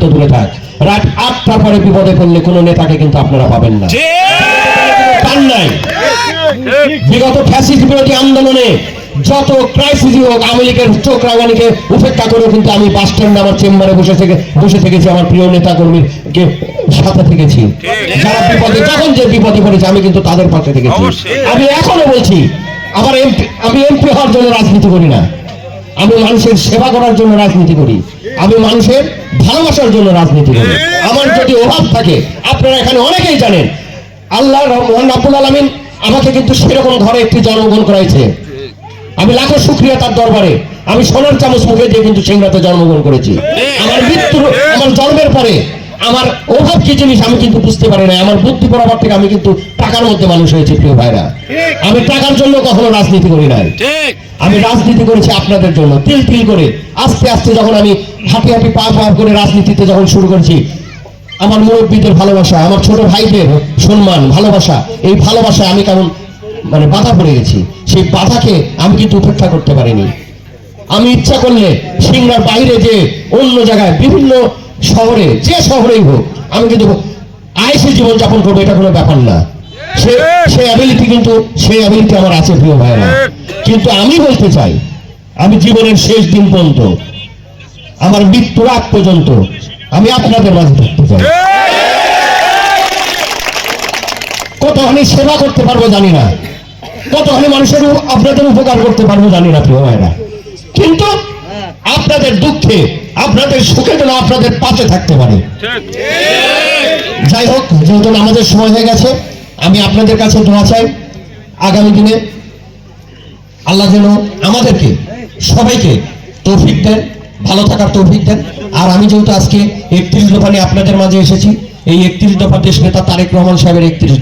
তো দূরে থাক। রাত আটটার পরে বিপদে পড়লে কোনো নেতাকে কিন্তু আপনারা পাবেন না। পান নাই। বিগত ফ্যাসিস্ট বিরোধী আন্দোলনে যত ক্রাইসিস হোক আওয়ামী লীগের চোখ রাঙানিকে উপেক্ষা করে কিন্তু আমি বাস স্ট্যান্ডে আমার চেম্বারে বসে থেকে বসে থেকেছি আমার প্রিয় নেতা কর্মীর সাথে থেকেছি। যারা বিপদে যখন যে বিপদে পড়েছে আমি কিন্তু তাদের পাশে থেকেছি। আমি এখনও বলছি আমার এমপি আমি এমপি হওয়ার জন্য রাজনীতি করি না। আমি মানুষের সেবা করার জন্য রাজনীতি করি। আমি মানুষের ভালোবাসার জন্য রাজনীতি করি। আমার যদি অভাব থাকে আপনারা এখানে অনেকেই জানেন আল্লাহ রহমান আব্বুল আলমিন আমাকে কিন্তু সেরকম ঘরে একটি জন্মগ্রহণ করাইছে। আমি লাখো শুক্রিয়া তার দরবারে। আমি সোনার চামচ মুখে দিয়ে কিন্তু সিংরাতে জন্মগ্রহণ করেছি। আমার মৃত্যুর আমার জন্মের পরে আমার অভাব কি জিনিস আমি কিন্তু বুঝতে পারি না আমার বুদ্ধি পড়াবার থেকে আমি কিন্তু টাকার মধ্যে মানুষ হয়েছি প্রিয় ভাইরা। আমি টাকার জন্য কখনো রাজনীতি করি নাই। আমি রাজনীতি করেছি আপনাদের জন্য তিল তিল করে। আস্তে আস্তে যখন আমি হাঁটি হাঁটি পা পা করে রাজনীতিতে যখন শুরু করেছি আমার মুরব্বীদের ভালোবাসা আমার ছোট ভাইদের সম্মান ভালোবাসা এই ভালোবাসায় আমি কেমন মানে বাধা পড়ে গেছি। সেই বাধাকে আমি কিন্তু উপেক্ষা করতে পারিনি। আমি ইচ্ছা করলে সিংড়ার বাইরে যে অন্য জায়গায় বিভিন্ন শহরে, যে শহরেই হোক, আমি কিন্তু আয়েসে জীবনযাপন করব, এটা কোনো ব্যাপার না। সে সেই অ্যাবিলিটি কিন্তু সেই অ্যাবিলিটি আমার আছে, প্রিয় ভাইরা কিন্তু আমি বলতে চাই, আমি জীবনের শেষ দিন পর্যন্ত, আমার মৃত্যুর আগ পর্যন্ত, আমি আপনাদের মাঝে থাকতে চাই। কতখানি সেবা করতে পারব জানি না। কতখানি মানুষের আপনাদের উপকার করতে পারব জানি না, প্রিয় ভাইরা কিন্তু আপনাদের দুঃখে আপনাদের সুখে যেন আপনাদের পাশে থাকতে পারে। যাই হোক, যেহেতু আমাদের সময় হয়ে গেছে, আমি আপনাদের কাছে দোয়া চাই। আগামী দিনে আল্লাহ যেন আমাদেরকে, সবাইকে তৌফিক দেন, ভালো থাকার তৌফিক দেন। আর আমি যেহেতু আজকে একত্রিশ দফা নিয়ে আপনাদের মাঝে এসেছি, এই একত্রিশ দফা দেশ নেতা তারেক রহমান সাহেবের একত্রিশ